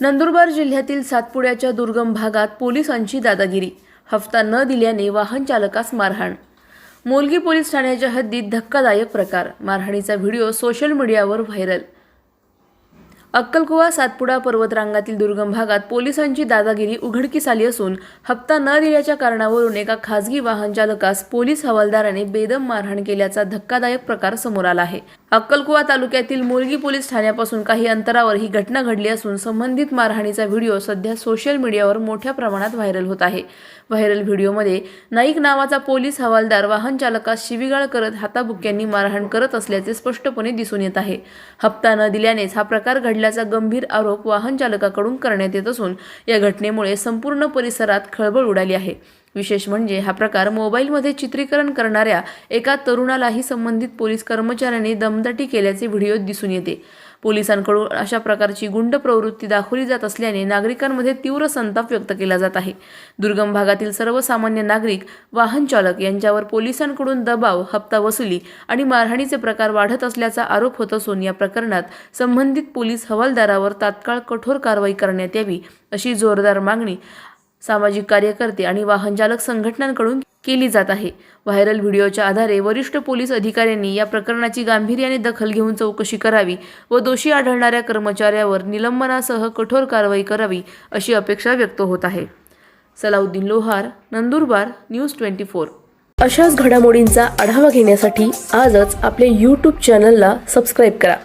नंदुरबार जिल्ह्यातील सातपुड्याच्या दुर्गम भागात पोलिसांची दादागिरी. हप्ता न दिल्याने वाहन चालकास मारहाण. मोलगी पोलीस ठाण्याच्या हद्दीत धक्कादायक प्रकार. मारहाणीचा व्हिडिओ सोशल मीडियावर व्हायरल. अक्कलकुवा सातपुडा पर्वतरांगातील दुर्गम भागात पोलिसांची दादागिरी उघडकीस आली असून हप्ता न दिल्याच्या कारणावरून एका खासगी वाहन चालकास पोलीस हवालदाराने बेदम मारहाण केल्याचा धक्कादायक प्रकार समोर आला आहे. अक्कलकुवा तालुक्यातील मुलगी पोलीस ठाण्यापासून काही अंतरावर ही घटना घडली असून संबंधित मारहाणीचा व्हिडिओ सध्या सोशल मीडियावर मोठ्या प्रमाणात व्हायरल होत आहे. व्हायरल व्हिडिओमध्ये नाईक नावाचा पोलीस हवालदार वाहन चालकास शिवीगाळ करत हाताबुक्यांनी मारहाण करत असल्याचे स्पष्टपणे दिसून येत आहे. हप्ता न दिल्यानेच हा प्रकार घडल्याचा गंभीर आरोप वाहन चालकाकडून करण्यात येत असून या घटनेमुळे संपूर्ण परिसरात खळबळ उडाली आहे. विशेष म्हणजे हा प्रकार मोबाईलमध्ये चित्रीकरण करणाऱ्या एका तरुणालाही संबंधित पोलीस कर्मचाऱ्यांनी दमदाटी केल्याचे व्हिडिओ दिसून येते. पोलिसांकडून अशा प्रकारची गुंड प्रवृत्ती दाखवली जात असल्याने नागरिकांमध्ये तीव्र संताप व्यक्त केला जात आहे. दुर्गम भागातील सर्वसामान्य नागरिक वाहन चालक यांच्यावर पोलिसांकडून दबाव हप्ता वसुली आणि मारहाणीचे प्रकार वाढत असल्याचा आरोप होत असून या प्रकरणात संबंधित पोलीस हवालदारावर तात्काळ कठोर कारवाई करण्यात यावी अशी जोरदार मागणी सामाजिक कार्यकर्ते आणि वाहनचालक संघटनांकडून केली जात आहे. व्हायरल व्हिडिओच्या आधारे वरिष्ठ पोलीस अधिकाऱ्यांनी या प्रकरणाची गांभीर्याने दखल घेऊन चौकशी करावी व दोषी आढळणाऱ्या कर्मचाऱ्यावर निलंबनासह कठोर कारवाई करावी अशी अपेक्षा व्यक्त होत आहे. Salauddin Lohar Nandurbar news twenty four. अशाच घडामोडींचा आढावा घेण्यासाठी आजच आपल्या यूट्यूब चॅनलला सबस्क्राईब करा.